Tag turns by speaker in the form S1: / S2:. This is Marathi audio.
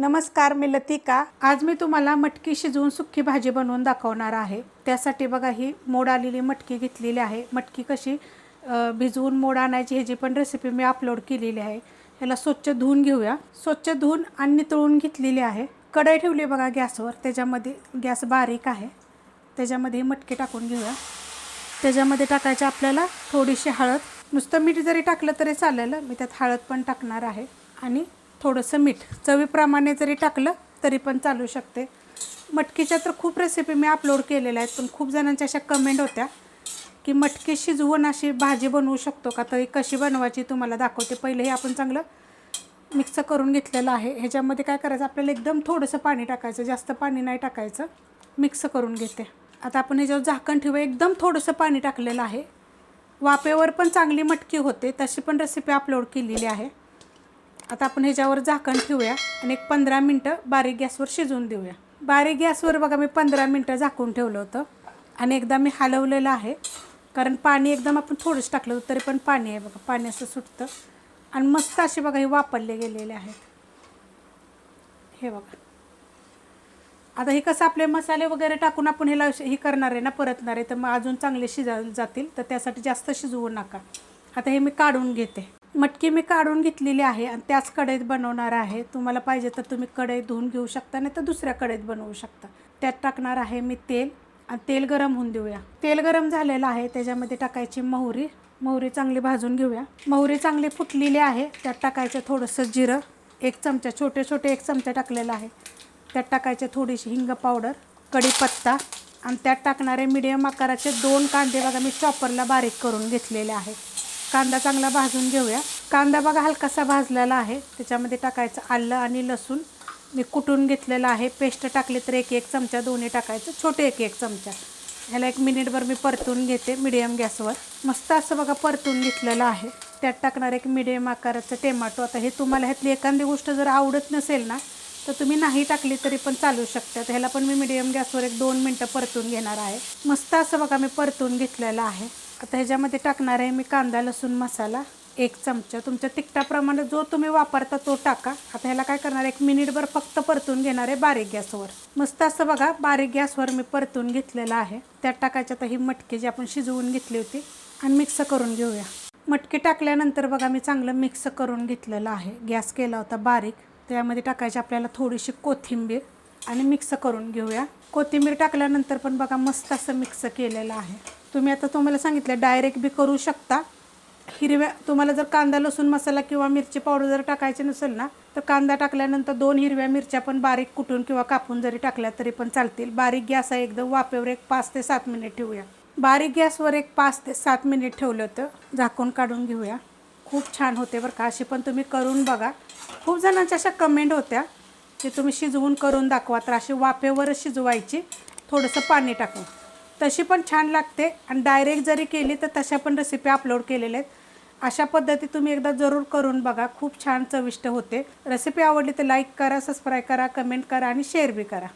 S1: नमस्कार मी लतिका. आज मी तुम्हाला मटकी शिजवून सुक्की भाजी बनवून दाखवणार आहे. त्यासाठी बघा ही मोड आलेली मटकी घेतलेली आहे. मटकी कशी भिजवून मोड आणायची ह्याची पण रेसिपी मी अपलोड केलेली आहे. ह्याला स्वच्छ धुवून घेऊया. स्वच्छ धुवून आणि नितळून घेतलेली आहे. कढई ठेवली बघा गॅसवर. त्याच्यामध्ये गॅस बारीक आहे. त्याच्यामध्ये मटकी टाकून घेऊया. त्याच्यामध्ये टाकायची आपल्याला थोडीशी हळद. नुसतं मीठ जरी टाकलं तरी चालेल. मी त्यात हळद पण टाकणार आहे. आणि थोडंसं मीठ. चवीप्रमाणे जरी टाकलं तरी पण चालू शकते. मटकीच्या तर खूप रेसिपी मी अपलोड केलेल्या आहेत पण खूप जणांच्या अशा कमेंट होत्या की मटकी शिजवून अशी भाजी बनवू शकतो का? तरी कशी बनवायची तुम्हाला दाखवते. पहिले हे आपण चांगलं मिक्स करून घेतलेलं आहे. ह्याच्यामध्ये काय करायचं? आपल्याला एकदम थोडंसं पाणी टाकायचं. जास्त पाणी नाही टाकायचं. मिक्स करून घेते. आता आपण ह्याच्यावर झाकण ठेवू एकदम थोडंसं पाणी टाकलेलं आहे. वाफेवर पण चांगली मटकी होते. तशी पण रेसिपी अपलोड केलेली आहे. आता आपण ह्याच्यावर झाकण ठेवूया आणि एक पंधरा मिनटं बारीक गॅसवर शिजवून देऊया. बारीक गॅसवर बघा मी पंधरा मिनटं झाकून ठेवलं होतं आणि एकदा मी हलवलेलं आहे. कारण पाणी एकदम आपण थोडंच टाकलं होतं तरी पण पाणी आहे बघा पाणी असं सुटतं. आणि मस्त असे बघा हे वापरले गेलेले आहेत. हे बघा. आता हे कसं आपले मसाले वगैरे टाकून आपण ह्याला हे करणार आहे ना परतणार आहे तर मग अजून चांगले शिजा जातील तर त्यासाठी जास्त शिजवू नका. आता हे मी काढून घेते. मटकी मी काढून घेतलेली आहे आणि त्याच कढईत बनवणार आहे. तुम्हाला पाहिजे तर तुम्ही कढई धुवून घेऊ शकता नाही तर दुसऱ्या कढईत बनवू शकता. त्यात टाकणार आहे मी तेल आणि तेल गरम होऊन देऊया. तेल गरम झालेलं आहे त्याच्यामध्ये टाकायची मोहरी. मोहरी चांगली भाजून घेऊया. मोहरी चांगली फुटलेली आहे त्यात टाकायचं थोडंसं जिरं. एक चमचा छोटे छोटे एक चमचा टाकलेला आहे. त्यात टाकायचे थोडीशी हिंग पावडर कढीपत्ता आणि त्यात टाकणारे मिडियम आकाराचे दोन कांदे बघा मी चॉपरला बारीक करून घेतलेले आहेत. कांदा चांगला भाजून घेऊया. कांदा बघा हलकासा भाजलेला आहे. त्याच्यामध्ये टाकायचं आलं आणि लसूण. मी कुटून घेतलेलं आहे. पेस्ट टाकली तर एक एक चमचा दोन्ही टाकायचं. छोटे एक एक चमचा. ह्याला एक मिनिटभर मी परतून घेते मिडियम गॅसवर. मस्त असं बघा परतून घेतलेलं आहे. त्यात टाकणार एक मिडियम आकाराचं टोमॅटो. आता हे तुम्हाला ह्यातली एखादी गोष्ट जर आवडत नसेल ना तर तुम्ही नाही टाकली तरी पण चालू शकतात. तर ह्याला पण मी मिडियम गॅसवर एक दोन मिनटं परतून घेणार आहे. मस्त असं बघा मी परतून घेतलेलं आहे. आता ह्याच्यामध्ये टाकणार आहे मी कांदा लसूण मसाला एक चमचा. तुमच्या तिखटाप्रमाणे जो तुम्ही वापरता तो टाका. आता ह्याला काय करणार एक मिनिटभर फक्त परतून घेणार आहे बारीक गॅसवर. मस्त असं बघा बारीक गॅसवर मी परतून घेतलेलं आहे. त्यात टाकायच्या आता ही मटकी जी आपण शिजवून घेतली होती. आणि मिक्स करून घेऊया. मटकी टाकल्यानंतर बघा मी चांगलं मिक्स करून घेतलेलं आहे. गॅस केला होता बारीक. त्यामध्ये टाकायची आपल्याला थोडीशी कोथिंबीर. आणि मिक्स करून घेऊया. कोथिंबीर टाकल्यानंतर पण बघा मस्त असं मिक्स केलेलं आहे. तुम्ही आता तुम्हाला सांगितलं डायरेक्ट बी करू शकता. हिरव्या तुम्हाला जर कांदा लसूण मसाला किंवा मिरची पावडर जर टाकायची नसेल ना तर कांदा टाकल्यानंतर दोन हिरव्या मिरच्या पण बारीक कुटून किंवा कापून जरी टाकल्या तरी पण चालतील. बारीक गॅस आहे एकदम वाफेवर एक पाच ते सात मिनिट ठेवूया. बारीक गॅसवर एक पाच ते सात मिनिट ठेवलं होतं. झाकून काढून घेऊया. खूप छान होते बरं का. अशी पण तुम्ही करून बघा. खूप जणांच्या अशा कमेंट होत्या की तुम्ही शिजवून करून दाखवा. तर अशी वाफेवरच शिजवायची. थोडंसं पाणी टाकून. तशी पण छान लागते. आणि डायरेक्ट जरी केली तर तशा पण रेसिपी अपलोड केलेल्या आहेत. अशा पद्धती तुम्ही एकदा जरूर करून बघा. खूप छान चविष्ट होते. रेसिपी आवडली तर लाईक करा सबस्क्राईब करा कमेंट करा आणि शेअर बी करा.